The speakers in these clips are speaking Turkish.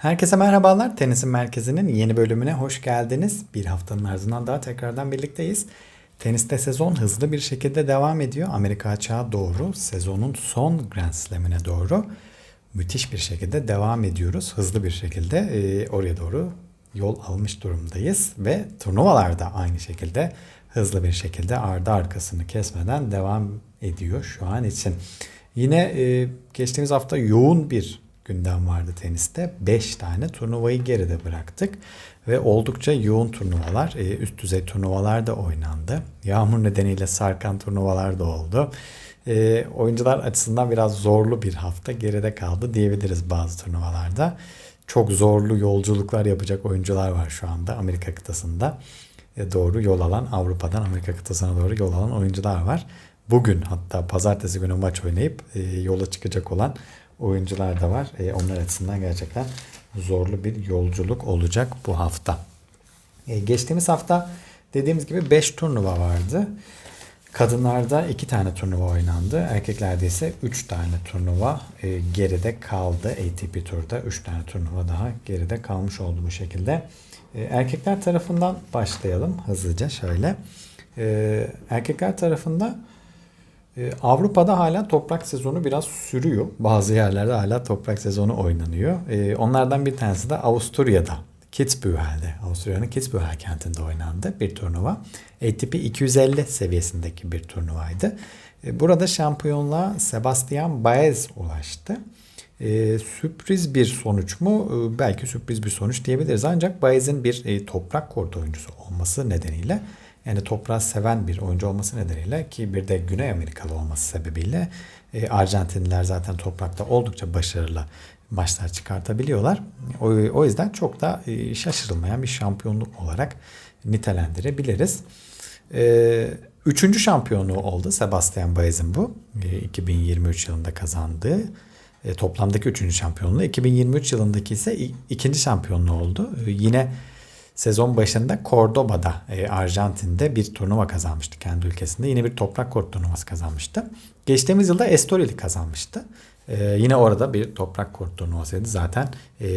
Herkese merhabalar. Tenisin Merkezi'nin yeni bölümüne hoş geldiniz. Bir haftanın ardından daha tekrardan birlikteyiz. Teniste sezon hızlı bir şekilde devam ediyor. Amerika açığa doğru, sezonun son Grand Slam'ine doğru müthiş bir şekilde devam ediyoruz. Hızlı bir şekilde e, oraya doğru yol almış durumdayız. Ve turnuvalarda aynı şekilde hızlı bir şekilde ardı arkasını kesmeden devam ediyor şu an için. Yine e, geçtiğimiz hafta yoğun bir gündem vardı teniste. 5 tane turnuvayı geride bıraktık. Ve oldukça yoğun turnuvalar, e, üst düzey turnuvalar da oynandı. Yağmur nedeniyle sarkan turnuvalar da oldu. E, oyuncular açısından biraz zorlu bir hafta geride kaldı diyebiliriz bazı turnuvalarda. Çok zorlu yolculuklar yapacak oyuncular var şu anda Amerika kıtasında. E, doğru yol alan, Avrupa'dan Amerika kıtasına doğru yol alan oyuncular var. Bugün hatta pazartesi günü maç oynayıp e, yola çıkacak olan oyuncular da var. E, onlar açısından gerçekten zorlu bir yolculuk olacak bu hafta. E, geçtiğimiz hafta dediğimiz gibi 5 turnuva vardı. Kadınlarda 2 tane turnuva oynandı. Erkeklerde ise 3 tane turnuva e, geride kaldı. ATP Tur'da 3 tane turnuva daha geride kalmış oldu bu şekilde. E, erkekler tarafından başlayalım hızlıca şöyle. E, erkekler tarafında ee, Avrupa'da hala toprak sezonu biraz sürüyor. Bazı yerlerde hala toprak sezonu oynanıyor. Ee, onlardan bir tanesi de Avusturya'da. Kitzbühel'de, Avusturya'nın Kitzbühel kentinde oynandı bir turnuva. ATP 250 seviyesindeki bir turnuvaydı. Ee, burada şampiyonluğa Sebastian Baez ulaştı. Ee, sürpriz bir sonuç mu? Ee, belki sürpriz bir sonuç diyebiliriz. Ancak Baez'in bir e, toprak kort oyuncusu olması nedeniyle yani toprağı seven bir oyuncu olması nedeniyle ki bir de Güney Amerikalı olması sebebiyle e, Arjantinliler zaten toprakta oldukça başarılı maçlar çıkartabiliyorlar. O, o yüzden çok da e, şaşırılmayan bir şampiyonluk olarak nitelendirebiliriz. E, üçüncü şampiyonluğu oldu Sebastian Baez'in bu. E, 2023 yılında kazandığı. E, toplamdaki üçüncü şampiyonluğu. 2023 yılındaki ise ikinci şampiyonluğu oldu. E, yine sezon başında Cordoba'da e, Arjantin'de bir turnuva kazanmıştı kendi ülkesinde. Yine bir toprak kort turnuvası kazanmıştı. Geçtiğimiz yılda Estorili kazanmıştı. E, yine orada bir toprak kort turnuvasıydı. Zaten e,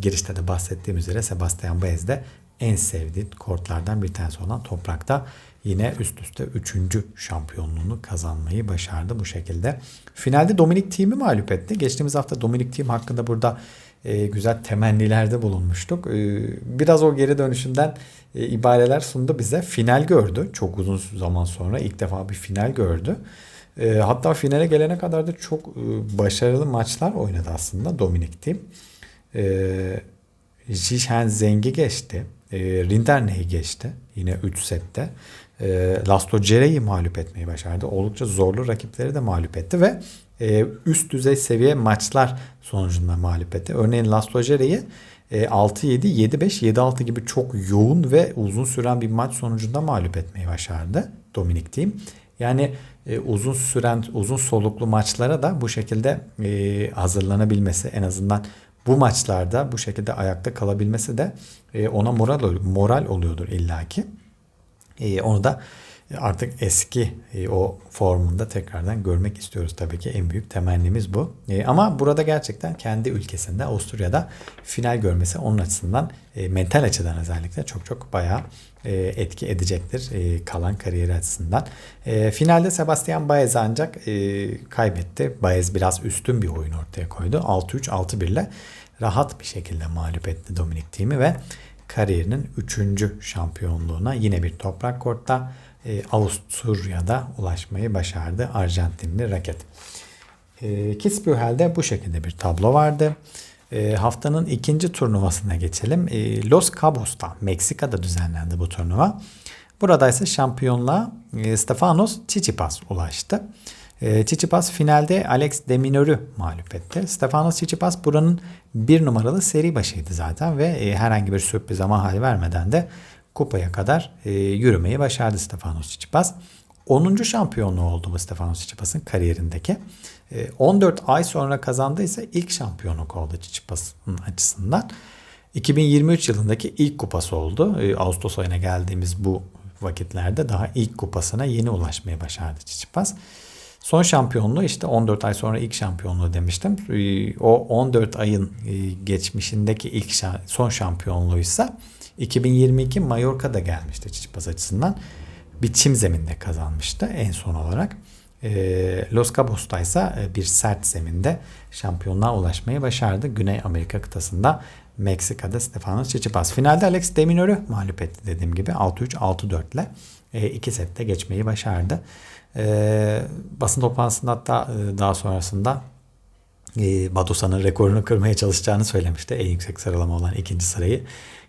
girişte de bahsettiğim üzere Sebastian Baez de en sevdiği kortlardan bir tanesi olan toprakta yine üst üste 3. şampiyonluğunu kazanmayı başardı bu şekilde. Finalde Dominik Thiem'i mağlup etti. Geçtiğimiz hafta Dominik Thiem hakkında burada e, güzel temennilerde bulunmuştuk. E, biraz o geri dönüşünden e, ibareler sundu bize. Final gördü. Çok uzun zaman sonra ilk defa bir final gördü. Hatta finale gelene kadar da çok başarılı maçlar oynadı aslında Dominik Thiem. E, Zeng'i geçti. E, Rinderne'yi geçti. Yine 3 sette. E, Laslo Cere'yi mağlup etmeyi başardı. Oldukça zorlu rakipleri de mağlup etti ve e, üst düzey seviye maçlar sonucunda mağlup etti. Örneğin Laslo Cere'yi 6-7, 7-5, 7-6 gibi çok yoğun ve uzun süren bir maç sonucunda mağlup etmeyi başardı Dominik Thiem. Yani e, uzun süren, uzun soluklu maçlara da bu şekilde e, hazırlanabilmesi en azından bu maçlarda bu şekilde ayakta kalabilmesi de ona moral moral oluyordur illaki. E, onu da artık eski e, o formunda tekrardan görmek istiyoruz tabii ki en büyük temennimiz bu. E, ama burada gerçekten kendi ülkesinde Avusturya'da final görmesi onun açısından e, mental açıdan özellikle çok çok bayağı e, etki edecektir e, kalan kariyeri açısından. E, finalde Sebastian Baez ancak e, kaybetti. Baez biraz üstün bir oyun ortaya koydu. 6-3 6-1 ile rahat bir şekilde mağlup etti Dominik Thiem'i ve kariyerinin 3. şampiyonluğuna yine bir toprak kortta e, Avusturya'da ulaşmayı başardı Arjantinli raket. E, Kitzbühel'de bu şekilde bir tablo vardı. E, haftanın ikinci turnuvasına geçelim. E, Los Cabos'ta Meksika'da düzenlendi bu turnuva. Burada ise şampiyonluğa e, Stefanos Tsitsipas ulaştı. Tsitsipas finalde Alex de Mineur'ü mağlup etti. Stefanos Tsitsipas buranın bir numaralı seri başıydı zaten ve herhangi bir sürpriz ama hal vermeden de kupaya kadar e, yürümeyi başardı Stefanos Tsitsipas. 10. şampiyonluğu oldu bu Stefanos Tsitsipas'ın kariyerindeki. E, 14 ay sonra kazandı ise ilk şampiyonluk oldu Tsitsipas'ın açısından. 2023 yılındaki ilk kupası oldu. E, Ağustos ayına geldiğimiz bu vakitlerde daha ilk kupasına yeni ulaşmayı başardı Tsitsipas. Son şampiyonluğu işte 14 ay sonra ilk şampiyonluğu demiştim. Ee, O 14 ayın e, geçmişindeki ilk şa- son şampiyonluğuysa 2022 Mallorca'da gelmişti Çiçipas açısından. Bir çim zeminde kazanmıştı en son olarak. Ee, Los Cabos'ta ise e, bir sert zeminde şampiyonluğa ulaşmayı başardı. Güney Amerika kıtasında Meksika'da Stefanos Tsitsipas. Finalde Alex de Minaur'u mağlup etti dediğim gibi 6-3 6-4 ile e, iki sette geçmeyi başardı. E, basın toplantısında hatta e, daha sonrasında e, rekorunu kırmaya çalışacağını söylemişti. En yüksek sıralama olan ikinci sırayı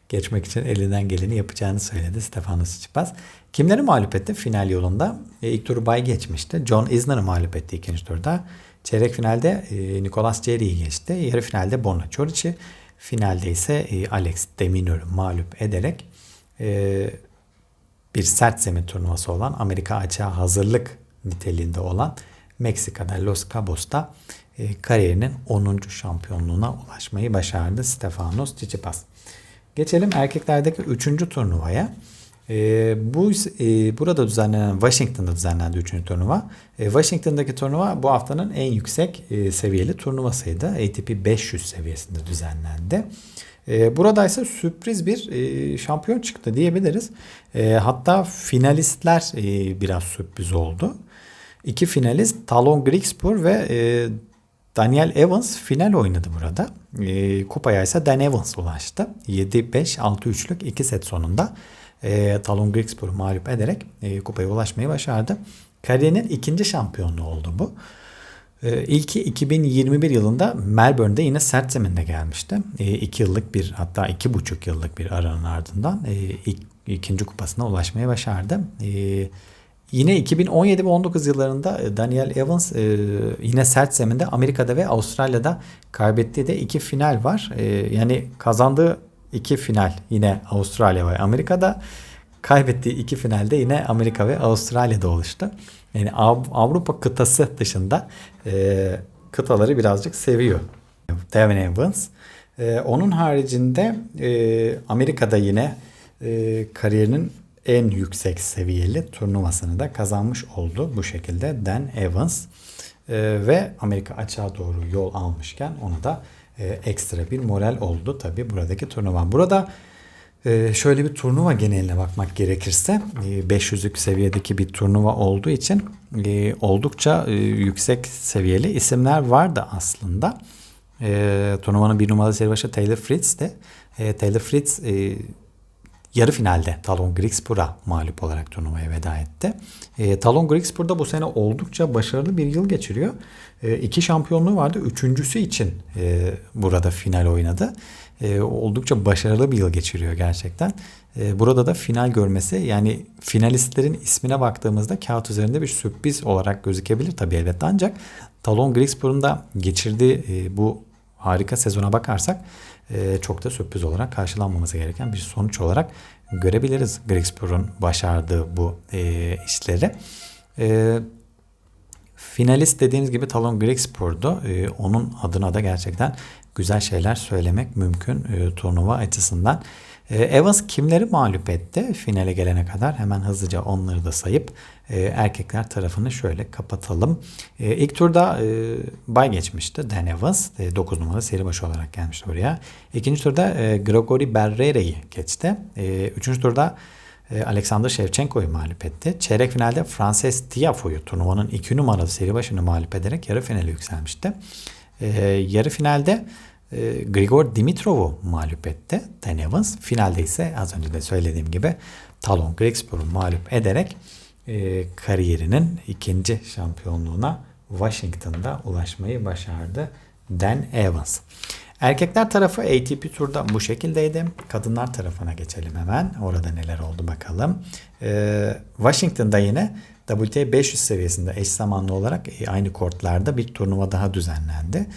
geçmek için elinden geleni yapacağını söyledi Stefanos Tsitsipas. Kimleri mağlup etti final yolunda? E, ilk turu bay geçmişti. John Isner'ı mağlup etti ikinci turda. Çeyrek finalde e, Nicolas Ceri'yi geçti. Yarı finalde Borna Çoriç'i. Finalde ise e, Alex de Minaur'u mağlup ederek e, bir sert zemin turnuvası olan Amerika açığa hazırlık niteliğinde olan Meksika'da Los Cabos'ta e, kariyerinin 10. şampiyonluğuna ulaşmayı başardı Stefanos Tsitsipas. Geçelim erkeklerdeki 3. turnuvaya. E, bu e, burada düzenlenen Washington'da düzenlendi 3. turnuva. E, Washington'daki turnuva bu haftanın en yüksek e, seviyeli turnuvasıydı. ATP 500 seviyesinde düzenlendi. E, burada ise sürpriz bir e, şampiyon çıktı diyebiliriz. E, hatta finalistler e, biraz sürpriz oldu. İki finalist Talon Grigspur ve e, Daniel Evans final oynadı burada. E, kupaya ise Dan Evans ulaştı. 7-5-6-3'lük 2 set sonunda e, Talon Grigspor'u mağlup ederek e, kupaya ulaşmayı başardı. Kariyerinin ikinci şampiyonluğu oldu bu. E, ilki 2021 yılında Melbourne'de yine sert zeminde gelmişti. 2 yıllık bir hatta iki buçuk yıllık bir aranın ardından e, ilk, ikinci kupasına ulaşmayı başardı. E, Yine 2017 ve 19 yıllarında e, Daniel Evans e, yine sert zeminde Amerika'da ve Avustralya'da kaybettiği de iki final var. E, yani kazandığı iki final yine Avustralya ve Amerika'da kaybettiği iki finalde yine Amerika ve Avustralya'da oluştu. Yani Av- Avrupa kıtası dışında e, kıtaları birazcık seviyor. Devin Evans. E, onun haricinde e, Amerika'da yine e, kariyerinin en yüksek seviyeli turnuvasını da kazanmış oldu bu şekilde Dan Evans. E, ve Amerika açığa doğru yol almışken ona da e, ekstra bir moral oldu tabi buradaki turnuva. Burada e, şöyle bir turnuva geneline bakmak gerekirse e, 500'lük seviyedeki bir turnuva olduğu için e, oldukça e, yüksek seviyeli isimler vardı aslında. E, turnuvanın bir numaralı seribaşı Taylor Fritz'ti. E, Taylor Fritz e, yarı finalde Talon Grigspor'a mağlup olarak turnuvaya veda etti. E, Talon Grigspor'da bu sene oldukça başarılı bir yıl geçiriyor. E, iki şampiyonluğu vardı. Üçüncüsü için e, burada final oynadı. E, oldukça başarılı bir yıl geçiriyor gerçekten. E, burada da final görmesi yani finalistlerin ismine baktığımızda kağıt üzerinde bir sürpriz olarak gözükebilir tabii elbette ancak Talon Grigspor'un da geçirdiği e, bu harika sezona bakarsak e, çok da sürpriz olarak karşılanmaması gereken bir sonuç olarak görebiliriz Grigspor'un başardığı bu e, işleri. E, finalist dediğimiz gibi Talon Grigspor'du. E, onun adına da gerçekten güzel şeyler söylemek mümkün e, turnuva açısından. E, Evans kimleri mağlup etti finale gelene kadar? Hemen hızlıca onları da sayıp e, erkekler tarafını şöyle kapatalım. E, ilk turda e, bay geçmişti Dan Evans. E, 9 numaralı seri başı olarak gelmişti buraya. İkinci turda e, Grigori Barrera'yı geçti. Üçüncü turda Alexander Shevchenko'yu mağlup etti. Çeyrek finalde Frances Tiafoe'yu turnuvanın 2 numaralı seri başını mağlup ederek yarı finale yükselmişti. Yarı finalde e, Grigor Dimitrov'u mağlup etti Dan Evans. Finalde ise az önce de söylediğim gibi Talon Grigspor'u mağlup ederek e, kariyerinin ikinci şampiyonluğuna Washington'da ulaşmayı başardı Dan Evans. Erkekler tarafı ATP turda bu şekildeydi. Kadınlar tarafına geçelim hemen. Orada neler oldu bakalım. Ee, Washington'da yine WTA 500 seviyesinde eş zamanlı olarak e, aynı kortlarda bir turnuva daha düzenlendi.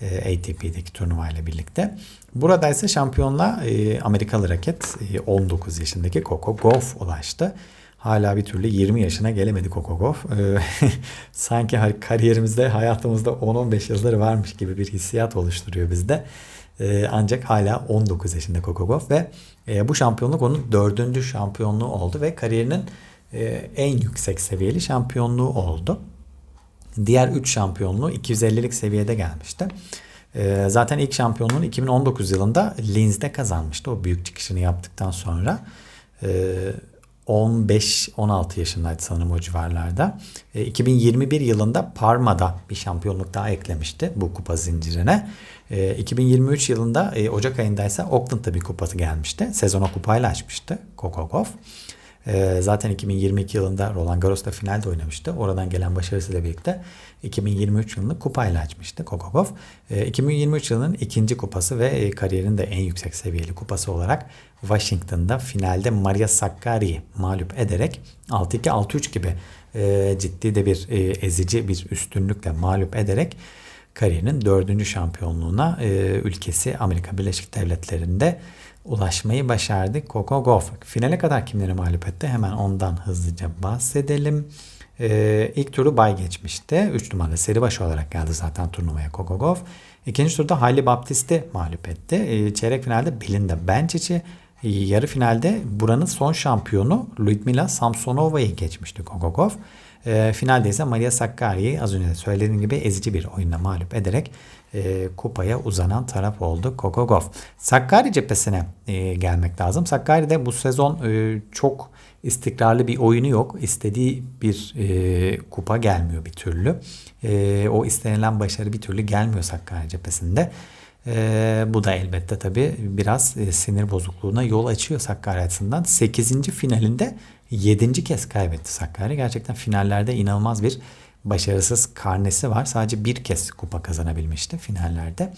E, ATP'deki turnuva ile birlikte. Burada ise şampiyonla e, Amerikalı raket e, 19 yaşındaki Coco Gauff ulaştı. Hala bir türlü 20 yaşına gelemedi Coco Gauff. Ee, sanki kariyerimizde, hayatımızda 10-15 yılları varmış gibi bir hissiyat oluşturuyor bizde. Ee, ancak hala 19 yaşında Coco Gauff ve e, bu şampiyonluk onun dördüncü şampiyonluğu oldu ve kariyerinin e, en yüksek seviyeli şampiyonluğu oldu. Diğer 3 şampiyonluğu 250'lik seviyede gelmişti. Ee, zaten ilk şampiyonluğunu 2019 yılında Linz'de kazanmıştı. O büyük çıkışını yaptıktan sonra. Ee, 15-16 yaşındaydı sanırım o civarlarda. E, 2021 yılında Parma'da bir şampiyonluk daha eklemişti bu kupa zincirine. E, 2023 yılında e, Ocak ayındaysa Auckland'da bir kupası gelmişti. Sezona kupayla açmıştı Kokokov. E, zaten 2022 yılında Roland Garros'ta finalde oynamıştı. Oradan gelen başarısıyla birlikte 2023 yılını kupayla açmıştı Kokokov. E, 2023 yılının ikinci kupası ve e, de en yüksek seviyeli kupası olarak Washington'da finalde Maria Sakkari'yi mağlup ederek 6-2 6-3 gibi e, ciddi de bir e, ezici bir üstünlükle mağlup ederek kariyerinin dördüncü şampiyonluğuna e, ülkesi Amerika Birleşik Devletleri'nde ulaşmayı başardı. Coco Gauff. Finale kadar kimleri mağlup etti? Hemen ondan hızlıca bahsedelim. Ee, ilk turu bay geçmişti. 3 numaralı seri başı olarak geldi zaten turnuvaya Coco Gauff. İkinci turda Hailey Baptist'i mağlup etti. Ee, çeyrek finalde Belinda Bencic'i yarı finalde buranın son şampiyonu Ludmila Samsonova'yı geçmişti Coco Gauff. E, finalde ise Maria Sakkari'yi az önce söylediğim gibi ezici bir oyunla mağlup ederek e, kupaya uzanan taraf oldu Gauff. Sakkari cephesine e, gelmek lazım. Sakkari de bu sezon e, çok istikrarlı bir oyunu yok. İstediği bir e, kupa gelmiyor bir türlü. E, o istenilen başarı bir türlü gelmiyor Sakkari cephesinde. E, bu da elbette tabi biraz e, sinir bozukluğuna yol açıyor Sakkari açısından. 8. finalinde 7. kez kaybetti Sakkari. Gerçekten finallerde inanılmaz bir başarısız karnesi var. Sadece bir kez kupa kazanabilmişti finallerde.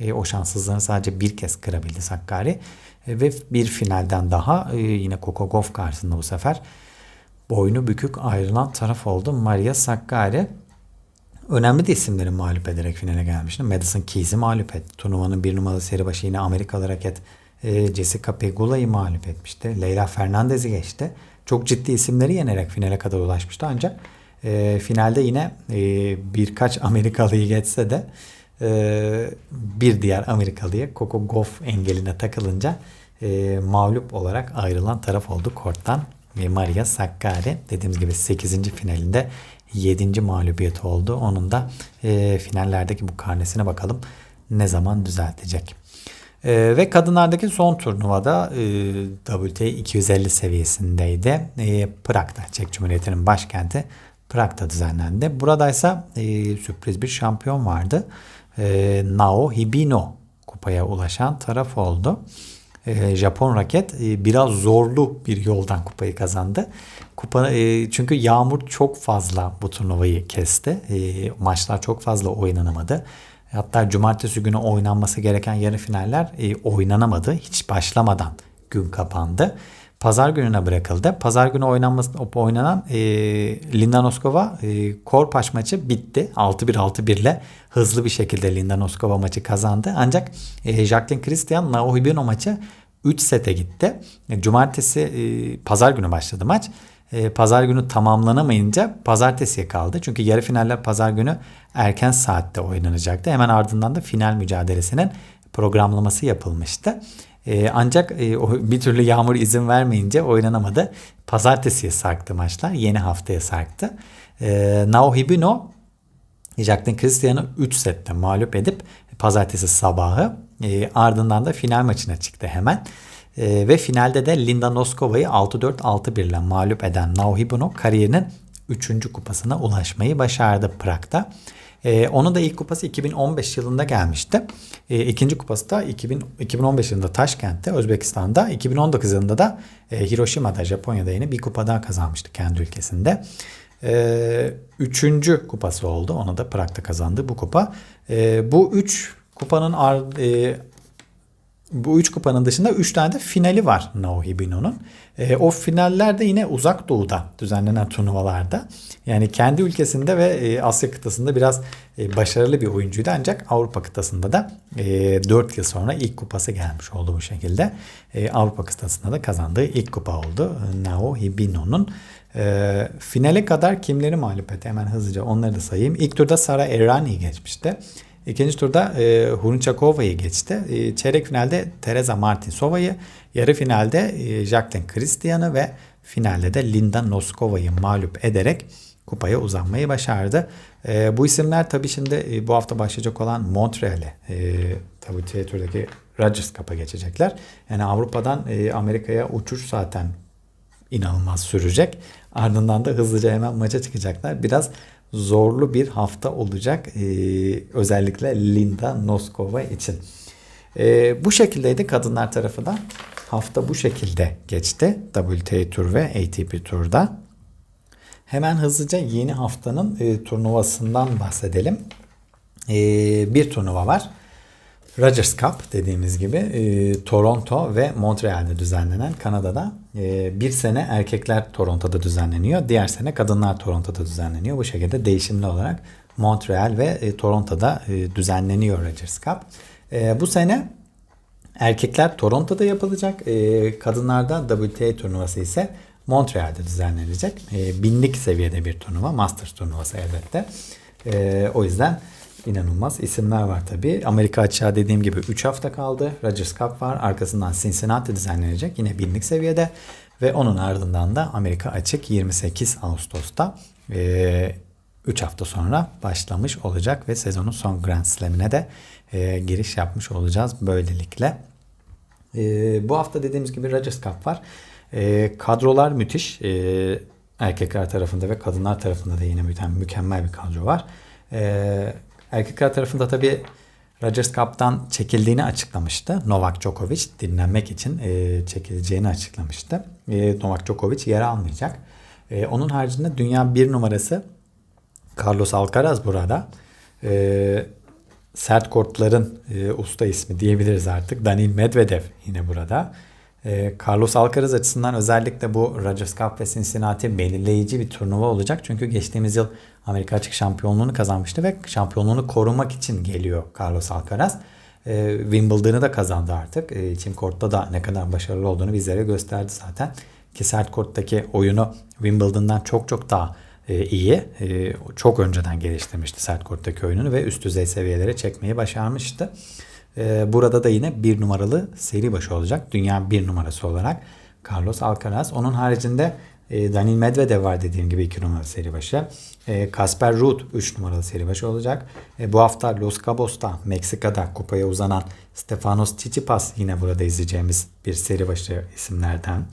E, o şanssızlığını sadece bir kez kırabildi Sakkari. E, ve bir finalden daha e, yine Kokogov karşısında bu sefer boynu bükük ayrılan taraf oldu. Maria Sakkari önemli de isimleri mağlup ederek finale gelmişti. Madison Keys'i mağlup etti. Turnuvanın bir numaralı seri başı yine Amerikalı raket e, Jessica Pegula'yı mağlup etmişti. Leyla Fernandez'i geçti. Çok ciddi isimleri yenerek finale kadar ulaşmıştı ancak e, finalde yine e, birkaç Amerikalıyı geçse de e, bir diğer Amerikalıya Coco Gauff engeline takılınca e, mağlup olarak ayrılan taraf oldu korttan. Ve Maria Sakkari dediğimiz gibi 8. finalinde 7. mağlubiyeti oldu. Onun da e, finallerdeki bu karnesine bakalım ne zaman düzeltecek. E, ve kadınlardaki son turnuvada e, WTA 250 seviyesindeydi. E, Prag'da, Çek Cumhuriyeti'nin başkenti Prag'da düzenlendi. Buradaysa e, sürpriz bir şampiyon vardı. E, Nao Hibino kupaya ulaşan taraf oldu. E, Japon raket e, biraz zorlu bir yoldan kupayı kazandı. Kupa e, çünkü yağmur çok fazla bu turnuvayı kesti. E, maçlar çok fazla oynanamadı. Hatta cumartesi günü oynanması gereken yarı finaller e, oynanamadı. Hiç başlamadan gün kapandı. Pazar gününe bırakıldı. Pazar günü oynanması, oynanan e, Linda Noskova e, Korpaş maçı bitti. 6-1 6-1 ile hızlı bir şekilde Linda Noskova maçı kazandı. Ancak e, Jacqueline Christian Naohibino maçı 3 sete gitti. E, cumartesi e, pazar günü başladı maç. E, pazar günü tamamlanamayınca pazartesiye kaldı. Çünkü yarı finaller pazar günü erken saatte oynanacaktı. Hemen ardından da final mücadelesinin programlaması yapılmıştı. E, ancak e, o bir türlü yağmur izin vermeyince oynanamadı. Pazartesiye sarktı maçlar. Yeni haftaya sarktı. E, Naohibino Jacqueline Christian'ı 3 sette mağlup edip pazartesi sabahı e, ardından da final maçına çıktı hemen. E, ve finalde de Linda Noskova'yı 6-4 6-1 ile mağlup eden Naohibino kariyerinin 3. kupasına ulaşmayı başardı Prag'da. E, onun da ilk kupası 2015 yılında gelmişti. E, ikinci kupası da 2000, 2015 yılında Taşkent'te Özbekistan'da. 2019 yılında da e, Hiroşima'da Japonya'da yine bir kupa daha kazanmıştı kendi ülkesinde. E, üçüncü kupası oldu. Onu da Prag'da kazandı bu kupa. E, bu üç kupanın ar, e, bu üç kupanın dışında üç tane de finali var Naohibino'nun. E, o finallerde yine uzak doğuda düzenlenen turnuvalarda. Yani kendi ülkesinde ve e, Asya kıtasında biraz e, başarılı bir oyuncuydu. Ancak Avrupa kıtasında da e, 4 yıl sonra ilk kupası gelmiş oldu bu şekilde. E, Avrupa kıtasında da kazandığı ilk kupa oldu. Naohibino'nun. E, finale kadar kimleri mağlup etti? Hemen hızlıca onları da sayayım. İlk turda Sara Errani geçmişti. İkinci turda e, Hunchakova'yı geçti. E, çeyrek finalde Teresa Martinsova'yı, yarı finalde e, Jacqueline Christian'ı ve finalde de Linda Noskova'yı mağlup ederek kupaya uzanmayı başardı. E, bu isimler tabii şimdi e, bu hafta başlayacak olan Montreal'e e, WTA Tour'daki Rogers Cup'a geçecekler. Yani Avrupa'dan e, Amerika'ya uçuş zaten inanılmaz sürecek. Ardından da hızlıca hemen maça çıkacaklar. Biraz zorlu bir hafta olacak. E, özellikle Linda Noskova için. E, bu şekildeydi kadınlar tarafı da. Hafta bu şekilde geçti. WTA Tour ve ATP Tour'da. Hemen hızlıca yeni haftanın e, turnuvasından bahsedelim. E, bir turnuva var. Rogers Cup dediğimiz gibi e, Toronto ve Montreal'de düzenlenen Kanada'da e, bir sene erkekler Toronto'da düzenleniyor. Diğer sene kadınlar Toronto'da düzenleniyor. Bu şekilde değişimli olarak Montreal ve e, Toronto'da e, düzenleniyor Rogers Cup. E, bu sene erkekler Toronto'da yapılacak. E, kadınlarda WTA turnuvası ise Montreal'de düzenlenecek. E, binlik seviyede bir turnuva. Masters turnuvası elbette. E, o yüzden inanılmaz isimler var tabi. Amerika açığa dediğim gibi 3 hafta kaldı. Rogers Cup var. Arkasından Cincinnati düzenlenecek. Yine binlik seviyede. Ve onun ardından da Amerika açık 28 Ağustos'ta. E, 3 hafta sonra başlamış olacak ve sezonun son Grand Slam'ine de e, giriş yapmış olacağız böylelikle. E, bu hafta dediğimiz gibi Rogers Cup var. E, kadrolar müthiş. E, erkekler tarafında ve kadınlar tarafında da yine mükemmel bir kadro var. E, erkekler tarafında tabii Rogers Cup'tan çekildiğini açıklamıştı. Novak Djokovic dinlenmek için e, çekileceğini açıklamıştı. E, Novak Djokovic yer almayacak. E, onun haricinde dünya bir numarası Carlos Alcaraz burada. E, sert kortların e, usta ismi diyebiliriz artık. Danil Medvedev yine burada. E, Carlos Alcaraz açısından özellikle bu Rogers Cup ve Cincinnati belirleyici bir turnuva olacak. Çünkü geçtiğimiz yıl Amerika açık şampiyonluğunu kazanmıştı ve şampiyonluğunu korumak için geliyor Carlos Alcaraz. E, Wimbledon'ı da kazandı artık. E, Çim Kort'ta da ne kadar başarılı olduğunu bizlere gösterdi zaten. Ki sert korttaki oyunu Wimbledon'dan çok çok daha e, iyi. E, çok önceden geliştirmişti sert korttaki oyununu ve üst düzey seviyelere çekmeyi başarmıştı. E, burada da yine bir numaralı seri başı olacak. Dünya bir numarası olarak Carlos Alcaraz. Onun haricinde e, Daniil Medvedev var dediğim gibi 2 numaralı seri başı. E, Kasper Ruud 3 numaralı seri başı olacak. E, bu hafta Los Cabos'ta Meksika'da kupaya uzanan Stefanos Tsitsipas yine burada izleyeceğimiz bir seri başı isimlerden.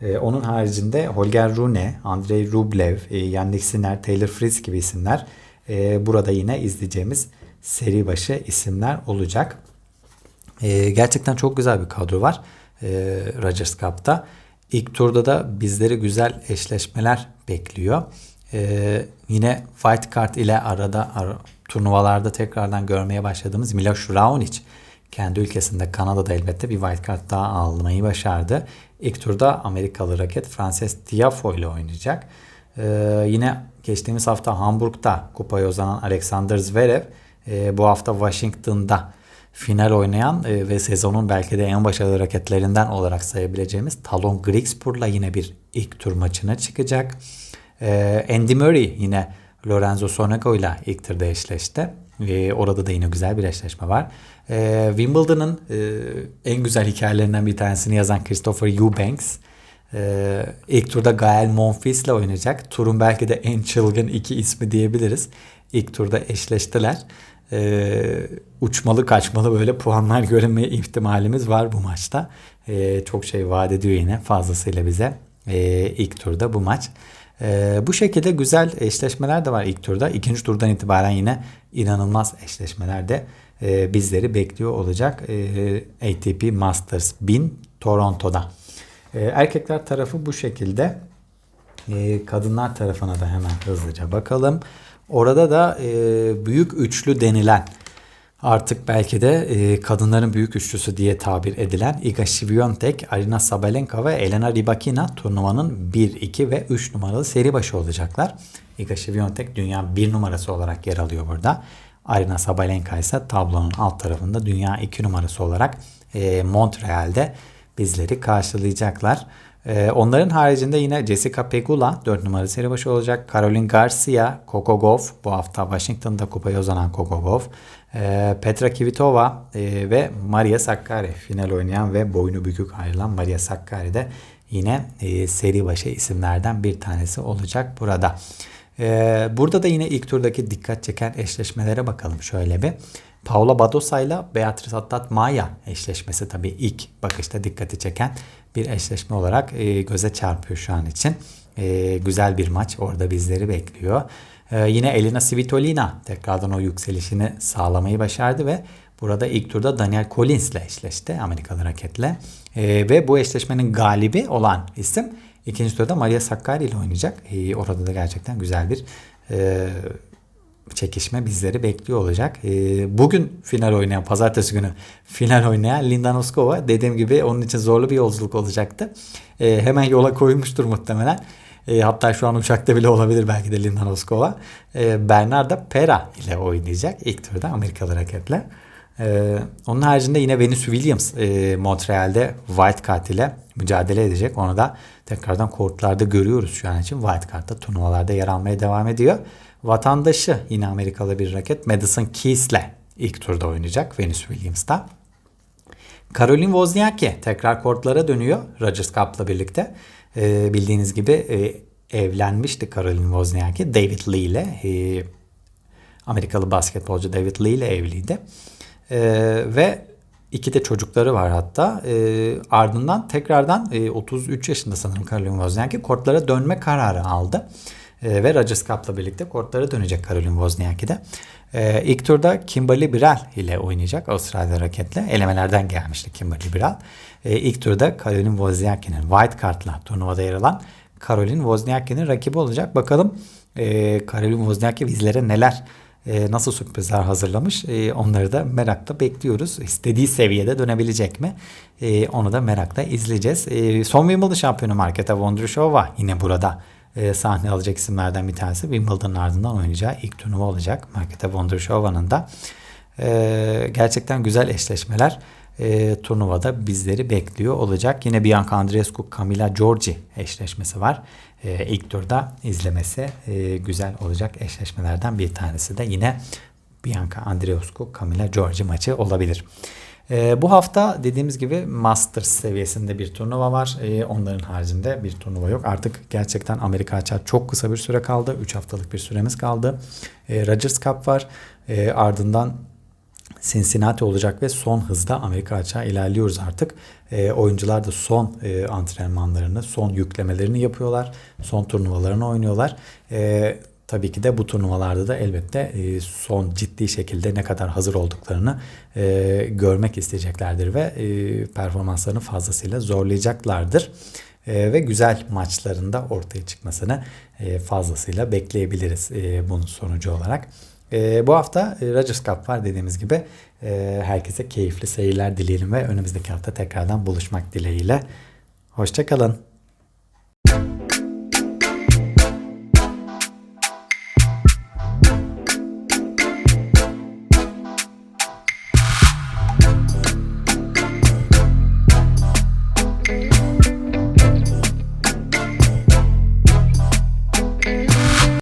E, onun haricinde Holger Rune, Andrei Rublev, Yannick Sinner, Taylor Fritz gibi isimler burada yine izleyeceğimiz seri başı isimler olacak. E, gerçekten çok güzel bir kadro var e, Rogers Cup'ta. İlk turda da bizleri güzel eşleşmeler bekliyor. E, yine White Card ile arada ar turnuvalarda tekrardan görmeye başladığımız Miloš Raonic kendi ülkesinde Kanada'da elbette bir White Card daha almayı başardı. İlk turda Amerikalı raket Frances Tiafoe ile oynayacak. Ee, yine geçtiğimiz hafta Hamburg'da kupaya uzanan Alexander Zverev e, bu hafta Washington'da final oynayan e, ve sezonun belki de en başarılı raketlerinden olarak sayabileceğimiz Talon Grigspor'la yine bir ilk tur maçına çıkacak. E, Andy Murray yine Lorenzo Sonego ile ilk turda eşleşti. E, orada da yine güzel bir eşleşme var. E, Wimbledon'ın e, en güzel hikayelerinden bir tanesini yazan Christopher Eubanks e, ilk turda Gael Monfils ile oynayacak. Turun belki de en çılgın iki ismi diyebiliriz. İlk turda eşleştiler e, uçmalı kaçmalı böyle puanlar görme ihtimalimiz var bu maçta. E, çok şey vaat ediyor yine fazlasıyla bize e, ilk turda bu maç. E, bu şekilde güzel eşleşmeler de var ilk turda. İkinci turdan itibaren yine inanılmaz eşleşmeler de e, bizleri bekliyor olacak. E, ATP Masters 1000 Toronto'da. E, erkekler tarafı bu şekilde. E, kadınlar tarafına da hemen hızlıca bakalım. Orada da e, büyük üçlü denilen artık belki de e, kadınların büyük üçlüsü diye tabir edilen Iga Świątek, Arina Sabalenka ve Elena Rybakina turnuvanın 1, 2 ve 3 numaralı seri başı olacaklar. Iga Świątek dünya 1 numarası olarak yer alıyor burada. Arina Sabalenka ise tablonun alt tarafında dünya 2 numarası olarak e, Montreal'de bizleri karşılayacaklar. Ee, onların haricinde yine Jessica Pegula 4 numaralı seri başı olacak. Caroline Garcia, Coco Gauff bu hafta Washington'da kupaya uzanan Coco Gauff. Ee, Petra Kvitova e, ve Maria Sakkari final oynayan ve boynu bükük ayrılan Maria Sakkari de yine e, seri başı isimlerden bir tanesi olacak burada. Ee, burada da yine ilk turdaki dikkat çeken eşleşmelere bakalım şöyle bir. Paula Badosa ile Beatriz Attat Maya eşleşmesi tabii ilk bakışta dikkati çeken bir eşleşme olarak e, göze çarpıyor şu an için. E, güzel bir maç orada bizleri bekliyor. E, yine Elina Svitolina tekrardan o yükselişini sağlamayı başardı ve burada ilk turda Daniel Collins ile eşleşti Amerikalı raketle. E, ve bu eşleşmenin galibi olan isim ikinci turda Maria Sakkari ile oynayacak. E, orada da gerçekten güzel bir e, çekişme bizleri bekliyor olacak. Ee, bugün final oynayan, pazartesi günü final oynayan Linda Noskova dediğim gibi onun için zorlu bir yolculuk olacaktı. Ee, hemen yola koymuştur muhtemelen. Ee, hatta şu an uçakta bile olabilir belki de Linda Noskova. Ee, Bernarda Pera ile oynayacak ilk turda Amerikalı raketle. Onun haricinde yine Venus Williams e, Montreal'de Wildcard ile mücadele edecek. Onu da tekrardan kortlarda görüyoruz şu an için. Wildcard'da turnuvalarda yer almaya devam ediyor. Vatandaşı yine Amerikalı bir raket Madison Keys ile ilk turda oynayacak Venus Williams'ta. Caroline Wozniacki tekrar kortlara dönüyor Rogers Cup'la birlikte. Ee, bildiğiniz gibi e, evlenmişti Caroline Wozniacki David Lee ile. E, Amerikalı basketbolcu David Lee ile evliydi. E, ve iki de çocukları var hatta. E, ardından tekrardan e, 33 yaşında sanırım Caroline Wozniacki kortlara dönme kararı aldı. E, ve Rogers Cup'la birlikte kortlara dönecek Caroline Wozniacki de. E, ilk turda Kimberly Birrell ile oynayacak Avustralya raketle. Elemelerden gelmişti Kimberly Birrell. E, ilk turda Caroline Wozniacki'nin White Card'la turnuvada yer alan Caroline Wozniacki'nin rakibi olacak. Bakalım e, Caroline Wozniacki bizlere neler e, nasıl sürprizler hazırlamış e, onları da merakla bekliyoruz. İstediği seviyede dönebilecek mi? E, onu da merakla izleyeceğiz. E, son Wimbledon şampiyonu Marketa Vondrushova yine burada e, sahne alacak isimlerden bir tanesi. Wimbledon'ın ardından oynayacağı ilk turnuva olacak. Marketa Vondrushova'nın da e, gerçekten güzel eşleşmeler e, turnuvada bizleri bekliyor olacak. Yine Bianca Andreescu, Camila Giorgi eşleşmesi var. E, ilk turda izlemesi e, güzel olacak eşleşmelerden bir tanesi de yine Bianca Andreescu, Camila Giorgi maçı olabilir. E, bu hafta dediğimiz gibi Masters seviyesinde bir turnuva var. E, onların haricinde bir turnuva yok. Artık gerçekten Amerika açığa çok kısa bir süre kaldı. 3 haftalık bir süremiz kaldı. E, Rogers Cup var. E, ardından Cincinnati olacak ve son hızda Amerika açığa ilerliyoruz artık. E, oyuncular da son e, antrenmanlarını, son yüklemelerini yapıyorlar. Son turnuvalarını oynuyorlar. E, tabii ki de bu turnuvalarda da elbette e, son ciddi şekilde ne kadar hazır olduklarını e, görmek isteyeceklerdir ve e, performanslarını fazlasıyla zorlayacaklardır. ve güzel maçlarında ortaya çıkmasını fazlasıyla bekleyebiliriz bunun sonucu olarak. bu hafta Rogers Cup var dediğimiz gibi. herkese keyifli seyirler dileyelim ve önümüzdeki hafta tekrardan buluşmak dileğiyle. Hoşçakalın.